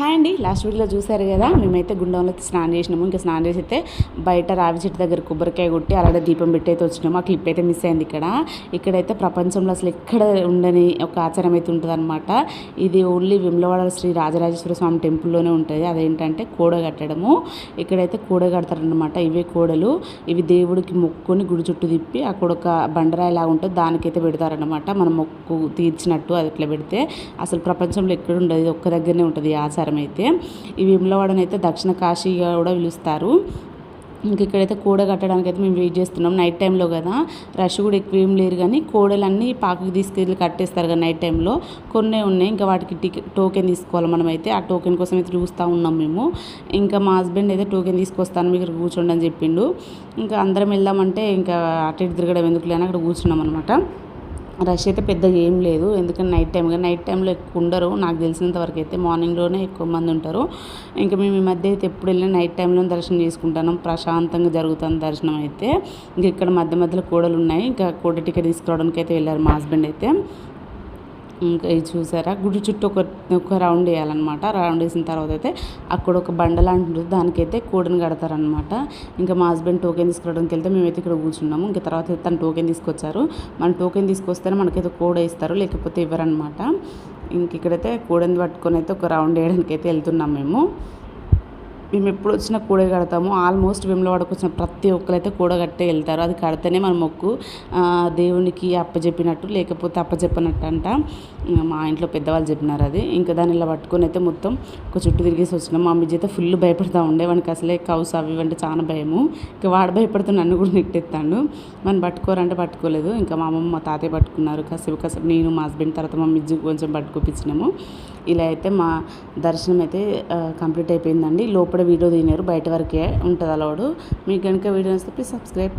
Hi అండి last వీడియోలో చూసారు కదా మేమైతే గుండంలో స్నానం చేసినాము. ఇంకా స్నానం చేసి అయితే బయట రావి చెట్టు దగ్గర కొబ్బరికాయ కొట్టి అలాగే దీపం పెట్టి అయితే వచ్చినాము. ఆ క్లిప్ అయితే మిస్ అయింది ఇక్కడ. ఇక్కడైతే ప్రపంచంలో అసలు ఎక్కడ ఉండని ఒక ఆచారం అయితే ఉంటుంది ఇది ఓన్లీ విమలవాడ శ్రీ రాజరాజేశ్వర స్వామి టెంపుల్లోనే ఉంటుంది. అదేంటంటే కోడ కట్టడము. ఇక్కడైతే కోడ కడతారనమాట ఇవే కోడలు. ఇవి దేవుడికి మొక్కుని గుడి చుట్టూ తిప్పి అక్కడ ఒక బండరాయి ఉంటుంది. దానికైతే పెడతారనమాట మనం మొక్కు తీర్చినట్టు అది ఇట్లా పెడితే అసలు ప్రపంచంలో ఎక్కడ ఉండదు. ఒక్క దగ్గరనే ఉంటుంది ఈ ఆచారం. అయితే ఈ విమలవాడని అయితే దక్షిణ కాశీగా కూడా పిలుస్తారు. ఇంక ఇక్కడైతే కూడ కట్టడానికి అయితే మేము వెయిట్ చేస్తున్నాం. నైట్ టైంలో కదా. రష్ కూడా ఎక్కువ ఏం లేరు కానీ కోడలన్నీ పాకకి తీసుకెళ్ళి కట్టేస్తారు కదా నైట్ టైంలో. కొన్ని ఉన్నాయి. ఇంకా వాటికి టికెట్ టోకెన్ తీసుకోవాలి మనం అయితే ఆ టోకెన్ కోసం అయితే చూస్తూ ఉన్నాం మేము. ఇంకా మా హస్బెండ్ అయితే టోకెన్ తీసుకొస్తాను మీకు ఇక్కడ కూర్చోండి అని చెప్పిండు. ఇంకా అందరం వెళ్దామంటే ఇంకా అటు ఇటు తిరగడం ఎందుకు లేని అక్కడ కూర్చున్నాం అనమాట రష్ అయితే పెద్దగా ఏం లేదు. ఎందుకంటే నైట్ టైం నైట్ టైంలో ఎక్కువ ఉండరు. నాకు తెలిసినంత వరకు అయితే మార్నింగ్లోనే ఎక్కువ మంది ఉంటారు. ఇంకా మేము ఈ మధ్య అయితే ఎప్పుడు వెళ్ళినా నైట్ టైంలో దర్శనం చేసుకుంటాను. ప్రశాంతంగా జరుగుతుంది దర్శనం అయితే. ఇంకా ఇక్కడ మధ్య మధ్యలో కూడలు ఉన్నాయి. ఇంకా కూడ టికెట్ తీసుకురావడానికి అయితే వెళ్ళారు మా హస్బెండ్ అయితే. ఇంకా ఇది చూసారా? గుడి చుట్టూ ఒక ఒక రౌండ్ వేయాలన్నమాట. రౌండ్ వేసిన తర్వాత అయితే అక్కడ ఒక బండ లాంటి ఉంటుంది దానికైతే కూడని కడతారనమాట ఇంకా మా హస్బెండ్ టోకెన్ తీసుకురావడానికి వెళ్తే మేమైతే ఇక్కడ కూర్చున్నాము. ఇంకా తర్వాత అయితే తను టోకెన్ తీసుకొచ్చారు. మన టోకెన్ తీసుకొస్తేనే మనకైతే కోడ ఇస్తారు లేకపోతే ఇవ్వరనమాట ఇంక ఇక్కడైతే కూడని పట్టుకొని అయితే ఒక రౌండ్ వేయడానికి అయితే వెళ్తున్నాం మేము. మేము ఎప్పుడు వచ్చినా కూడ కడతాము. ఆల్మోస్ట్ వేములవాడకు వచ్చిన ప్రతి ఒక్కరైతే కూడ కట్టే వెళ్తారు. అది కడితేనే మన మొక్కు దేవునికి అప్పచెప్పినట్టు లేకపోతే అప్పచెప్పనట్టు అంట మా ఇంట్లో పెద్దవాళ్ళు చెప్పినారు అది. ఇంకా దాన్ని ఇలా పట్టుకొని అయితే మొత్తం ఒక చుట్టూ తిరిగేసి వచ్చినాం. మా అమ్మ అయితే ఫుల్ భయపడతా ఉండే. వానికి అసలే కౌస్ అవి అంటే చాలా భయము. ఇంకా వాడు భయపడుతూ నన్ను కూడా నెట్టెత్తాడు మనం పట్టుకోరంటే పట్టుకోలేదు. ఇంకా మా అమ్మమ్మ మా తాతయ్య పట్టుకున్నారు. కాసేపు కాసేపు నేను మా హస్బెండ్ తర్వాత మా మిజ్జు కొంచెం పట్టుకొప్పించినాము. ఇలా అయితే మా దర్శనం అయితే కంప్లీట్ అయిపోయిందండి. లోపల వీడియో తినారు బయట వరకే ఉంటుంది అలవాడు మీకు కనుక వీడియో వస్తే ప్లీజ్ సబ్స్క్రైబ్